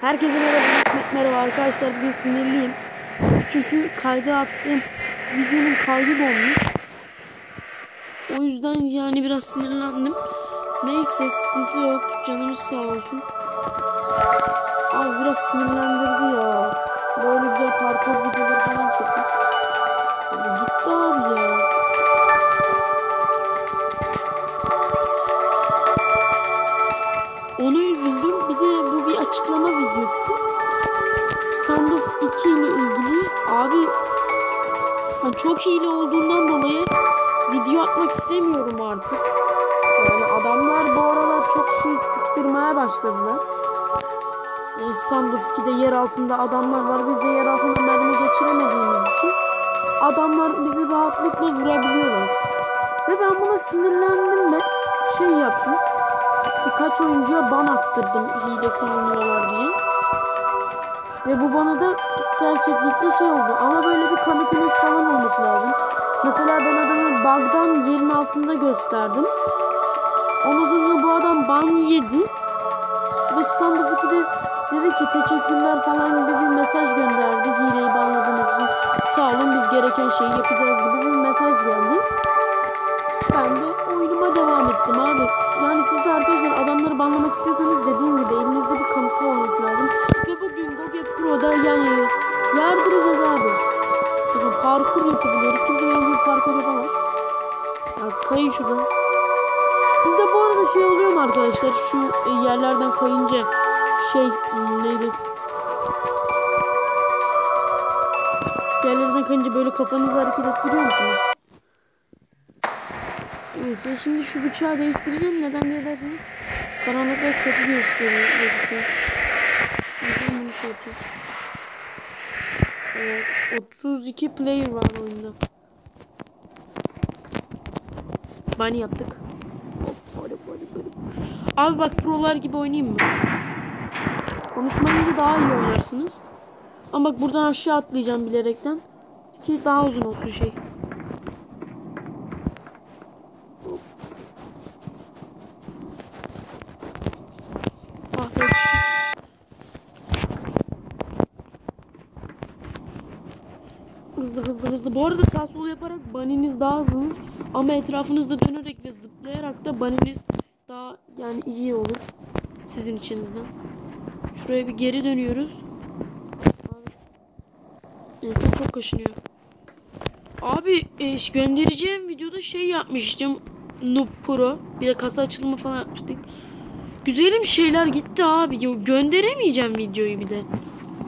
Herkese merhaba, merhaba arkadaşlar. Bugün sinirliyim. Çünkü kayda attığım videonun kaydı donmuş. O yüzden yani biraz sinirlendim. Neyse sıkıntı yok. Canımız sağ olsun. Abi biraz sinirlendirdi ya. Böyle güzel parkur videoları falan çektim. Başladılar. Standoff 2'de yer altında adamlar var. Biz de yer altında mermi geçiremediğimiz için adamlar bizi rahatlıkla vurabiliyorlar. Ve ben buna sinirlendim ve şey yaptım birkaç oyuncuya ban attırdım hile kullanıyorlar diye. Ve bu bana da gerçeklikle şey oldu. Ama böyle bir kanıtınız falan olması lazım. Mesela ben adamı bug'dan yerin altında gösterdim. Ondan sonra bu adam ban yedi. 2'de dedi ki teşekkürler falan gibi bir mesaj gönderdi. Hileyi banladığınız için. Sağ olun biz gereken şeyi yapacağız gibi bir mesaj geldi. Ben de oyunuma devam ettim abi. Yani siz de arkadaşlar adamları banlamak istiyorsanız dediğim gibi elinizde bir kanıtı olması lazım. Ve bugün Goge Pro'da yani yardıracağız abi. Bakın parkur yapabiliyoruz. Kimse benim gibi parkur yapamaz. Ya kayın şuradan. Sizde bu arada şey oluyor mu arkadaşlar? Şu yerlerden kayınca şey neydi? Yerlerden kayınca böyle kafanızı hareket ettiriyor musunuz? Neyse şimdi şu bıçağı değiştireceğim. Neden diye derseniz karanlıkta kötü gözüküyor. yüzden bunu şey yapayım. Evet 32 player var oyunda. Bunny yaptık. Hop, hadi, hadi, hadi. Abi bak prolar gibi oynayayım mı? Konuşmayınca daha iyi oynarsınız. Ama bak buradan aşağı atlayacağım bilerekten. Ki daha uzun olsun şey. Hızlı hızlı hızlı. Bu arada sağ sol yaparak baniniz daha hızlı ama etrafınızda dönerek ve zıplayarak da baniniz daha yani iyi olur sizin içinizden. Şuraya bir geri dönüyoruz. Neyse çok kaşınıyor. Abi e, göndereceğim videoda şey yapmıştım. Noob Pro. Bir de kasa açılımı falan yapmıştık. Güzelim şeyler gitti abi. Gönderemeyeceğim videoyu bir de.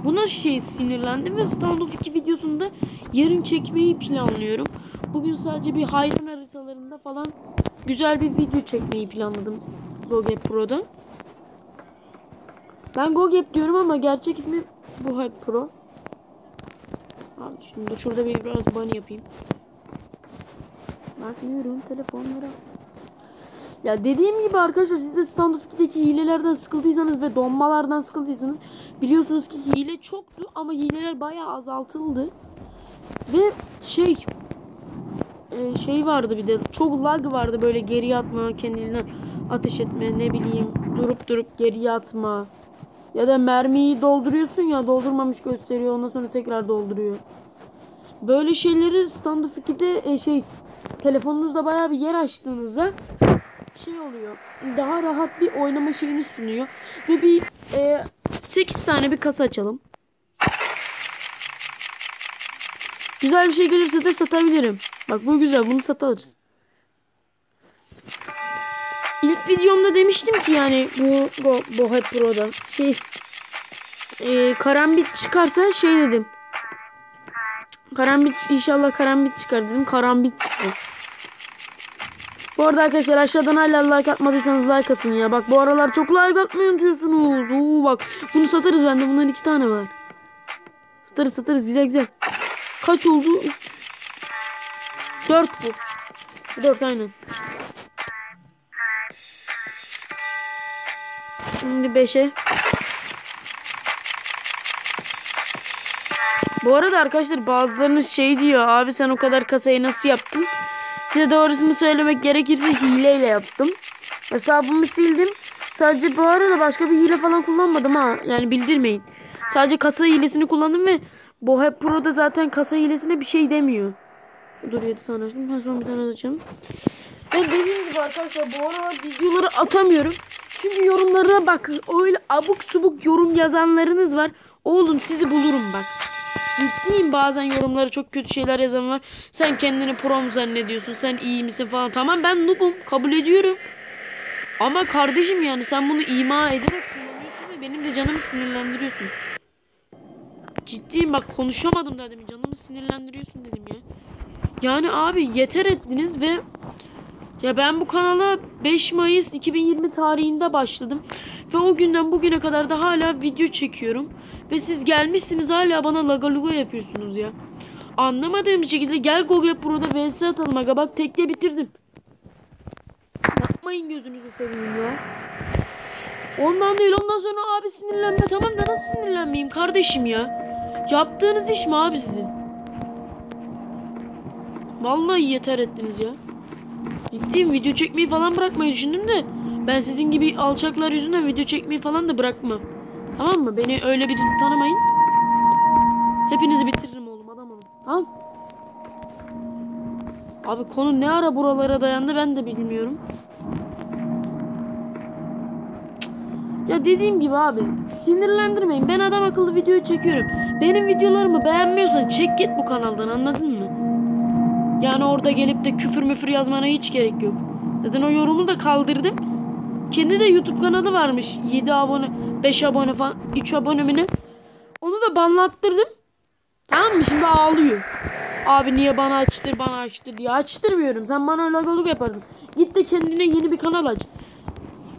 Buna şey sinirlendim ve Standoff 2 videosunda yarın çekmeyi planlıyorum. Bugün sadece bir hayvan haritalarında falan güzel bir video çekmeyi planladım Gogep Pro'da. Ben Gogep diyorum ama gerçek ismi Buhep Pro. Abi şimdi şurada bir biraz bunny yapayım. Bakmıyorum telefonlara. Ya dediğim gibi arkadaşlar siz de Standoff 2'deki hilelerden sıkıldıysanız ve donmalardan sıkıldıysanız biliyorsunuz ki hile çoktu ama hileler bayağı azaltıldı. Ve şey e, şey vardı bir de çok lag vardı böyle geriye atma kendinden ateş etme ne bileyim durup durup geriye atma ya da mermiyi dolduruyorsun ya doldurmamış gösteriyor ondan sonra tekrar dolduruyor. Böyle şeyleri Standoff 2'de e, şey telefonunuzda bayağı bir yer açtığınızda şey oluyor. Daha rahat bir oynama şeyini sunuyor. Ve bir e, 8 tane bir kasa açalım. Güzel bir şey gelirse de satabilirim. Bak bu güzel bunu satarız. İlk videomda demiştim ki yani bu bu, bu Hep Pro'da şey e, karambit çıkarsa şey dedim. Karambit inşallah karambit çıkar dedim. Karambit çıktı. Bu arada arkadaşlar aşağıdan hala like atmadıysanız like atın ya. Bak bu aralar çok like atmayı unutuyorsunuz. Oo bak bunu satarız bende. Bunların iki tane var. Satarız satarız güzel güzel. Kaç oldu? Üç. Dört bu. Dört aynen. Şimdi beşe. Bu arada arkadaşlar bazılarınız şey diyor. Abi sen o kadar kasayı nasıl yaptın? Size doğrusunu söylemek gerekirse hileyle yaptım. Hesabımı sildim. Sadece bu arada başka bir hile falan kullanmadım ha. Yani bildirmeyin. Sadece kasa hilesini kullandım ve Bohep Pro'da zaten kasa hilesine bir şey demiyor. Dur 7 tane açtım. Ben son bir tane açacağım. Ben dediğim gibi arkadaşlar bu aralar videoları atamıyorum. Çünkü yorumlara bak öyle abuk subuk yorum yazanlarınız var. Oğlum sizi bulurum bak. Ciddiyim bazen yorumlara çok kötü şeyler yazan var. Sen kendini pro mu zannediyorsun? Sen iyi misin falan. Tamam ben noobum. Kabul ediyorum. Ama kardeşim yani sen bunu ima ederek kullanıyorsun ve benim de canımı sinirlendiriyorsun. Ciddiyim bak konuşamadım da demin canımı sinirlendiriyorsun dedim ya. Yani abi yeter ettiniz ve ya ben bu kanala 5 Mayıs 2020 tarihinde başladım. Ve o günden bugüne kadar da hala video çekiyorum. Ve siz gelmişsiniz hala bana lagaluga yapıyorsunuz ya. Anlamadığım şekilde gel Google Pro'da vs atalım aga bak tekte bitirdim. Yapmayın gözünüzü seveyim ya. Ondan değil ondan sonra abi sinirlenme tamam da nasıl sinirlenmeyeyim kardeşim ya. Yaptığınız iş mi abi sizin? Vallahi yeter ettiniz ya. Ciddiyim video çekmeyi falan bırakmayı düşündüm de ben sizin gibi alçaklar yüzünden video çekmeyi falan da bırakmam. Tamam mı? Beni öyle birisi tanımayın. Hepinizi bitiririm oğlum adam olun. Tamam? Abi konu ne ara buralara dayandı ben de bilmiyorum. Ya dediğim gibi abi sinirlendirmeyin. Ben adam akıllı video çekiyorum. Benim videolarımı beğenmiyorsan çek git bu kanaldan anladın mı? Yani orada gelip de küfür müfür yazmana hiç gerek yok. Zaten o yorumu da kaldırdım. Kendi de YouTube kanalı varmış. 7 abone, 5 abone falan, 3 abone mi ne? Onu da banlattırdım. Tamam mı? Şimdi ağlıyor. Abi niye bana açtır bana açtır diye. Açtırmıyorum. Sen bana öyle lagoluk yapardın. Git de kendine yeni bir kanal aç.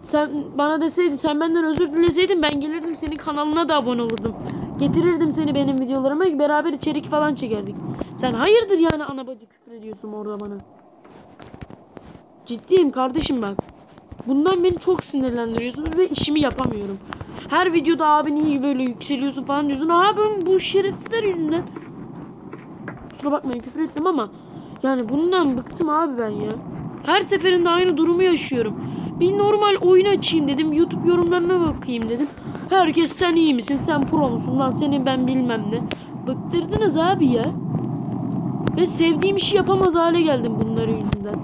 Sen bana deseydin sen benden özür dileseydin ben gelirdim senin kanalına da abone olurdum. Getirirdim seni benim videolarıma beraber içerik falan çekerdik. Sen hayırdır yani ana bacı küfür ediyorsun orada bana. Ciddiyim kardeşim bak. Bundan beni çok sinirlendiriyorsunuz ve işimi yapamıyorum. Her videoda abi niye böyle yükseliyorsun falan diyorsun. Abi bu şerefsizler yüzünden. Kusura bakmayın küfür ettim ama yani bundan bıktım abi ben ya. Her seferinde aynı durumu yaşıyorum. Bir normal oyun açayım dedim. YouTube yorumlarına bakayım dedim. Herkes sen iyi misin? Sen pro musun? Lan seni ben bilmem ne. Bıktırdınız abi ya. Ve sevdiğim işi yapamaz hale geldim bunları yüzünden.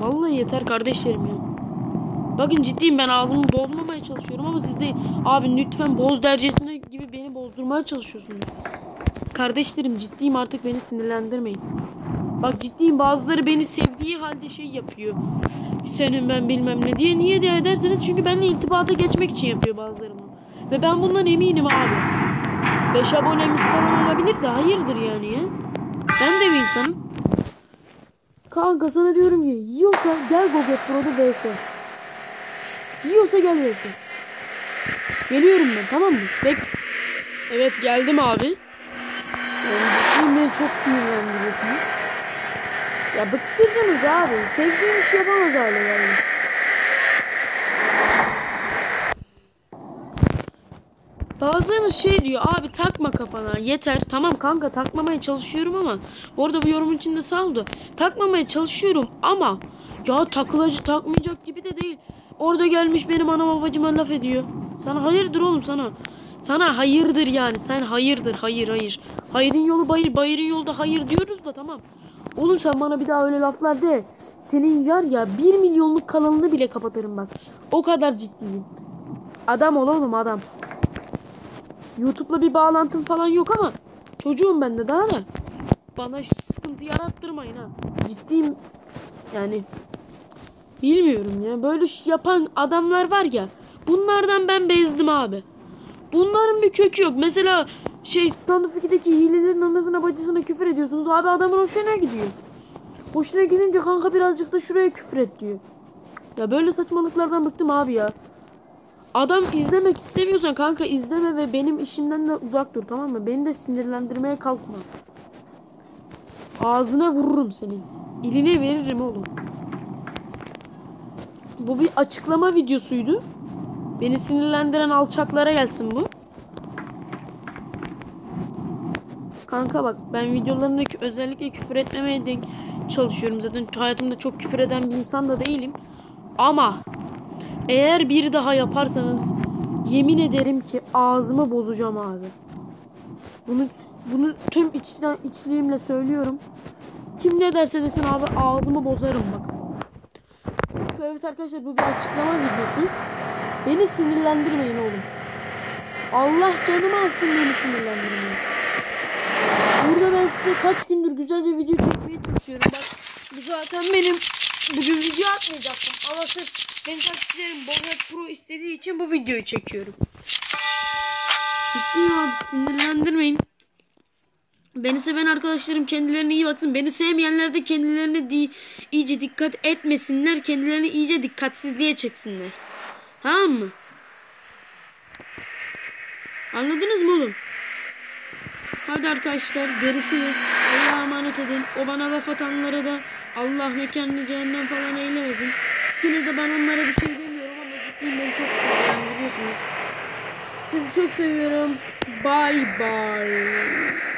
Vallahi yeter kardeşlerim ya. Bakın ciddiyim ben ağzımı bozmamaya çalışıyorum ama siz de abi lütfen boz dercesine gibi beni bozdurmaya çalışıyorsunuz. Kardeşlerim ciddiyim artık beni sinirlendirmeyin. Bak ciddiyim bazıları beni sevdiği halde şey yapıyor. Senin ben bilmem ne diye. Niye diye ederseniz çünkü benimle irtibata geçmek için yapıyor bazıları bunu. Ve ben bundan eminim abi. 5 abonemiz falan olabilir de hayırdır yani ya. Ben de bir insanım. Kanka sana diyorum ki yiyorsa gel Google Pro'da vs. Yiyorsa gel vs. Geliyorum ben tamam mı? Bek evet geldim abi. Yani beni çok sinirlendiriyorsunuz. Ya bıktırdınız abi. Sevdiğim işi yapamaz hale geldim. Bazılarınız şey diyor abi takma kafana yeter. Tamam kanka takmamaya çalışıyorum ama orada bu yorum içinde saldı. Takmamaya çalışıyorum ama ya takılacı takmayacak gibi de değil. Orada gelmiş benim anama babacıma laf ediyor. Sana hayırdır oğlum sana. Sana hayırdır yani. Sen hayırdır hayır hayır. Hayırın yolu bayır bayırın yolda hayır diyoruz da tamam. Oğlum sen bana bir daha öyle laflar de. Senin var ya bir milyonluk kanalını bile kapatırım bak. O kadar ciddiyim. Adam ol oğlum adam. YouTube'la bir bağlantım falan yok ama çocuğum ben de daha da. Bana sıkıntı yarattırmayın ha. Ciddiyim yani. Bilmiyorum ya. Böyle yapan adamlar var ya. Bunlardan ben bezdim abi. Bunların bir kökü yok. Mesela şey Stand-up 2'deki hilelerin anasına bacısına küfür ediyorsunuz. Abi adamın hoşuna gidiyor. Hoşuna gidince kanka birazcık da şuraya küfür et diyor. Ya böyle saçmalıklardan bıktım abi ya. Adam izlemek istemiyorsan kanka izleme ve benim işimden de uzak dur tamam mı? Beni de sinirlendirmeye kalkma. Ağzına vururum senin. İline veririm oğlum. Bu bir açıklama videosuydu. Beni sinirlendiren alçaklara gelsin bu. Kanka bak ben videolarımda özellikle küfür etmemeye de çalışıyorum. Zaten hayatımda çok küfür eden bir insan da değilim. Ama eğer bir daha yaparsanız yemin ederim ki ağzımı bozacağım abi. Bunu bunu tüm içten içliğimle söylüyorum. Kim ne derse desin abi ağzımı bozarım bak. Evet arkadaşlar bu bir açıklama videosu. Beni sinirlendirmeyin oğlum. Allah canımı alsın beni sinirlendirmeyin. Burada ben size kaç gündür güzelce video çekmeye çalışıyorum. Bak bu zaten benim bugün video atmayacaktım. Ama sırf benim takipçilerim Bonet Pro istediği için bu videoyu çekiyorum. Ciddiyim abi sinirlendirmeyin. Beni seven arkadaşlarım kendilerine iyi baksın. Beni sevmeyenler de kendilerine di iyice dikkat etmesinler. Kendilerini iyice dikkatsizliğe çeksinler. Tamam mı? Anladınız mı oğlum? Hadi arkadaşlar görüşürüz. Allah'a emanet olun. O bana laf atanlara da Allah mekanını cehennem falan eylemesin. Yine de ben onlara bir şey demiyorum ama ciddiyim beni çok seviyorum biliyorsunuz. Sizi çok seviyorum. Bye bye.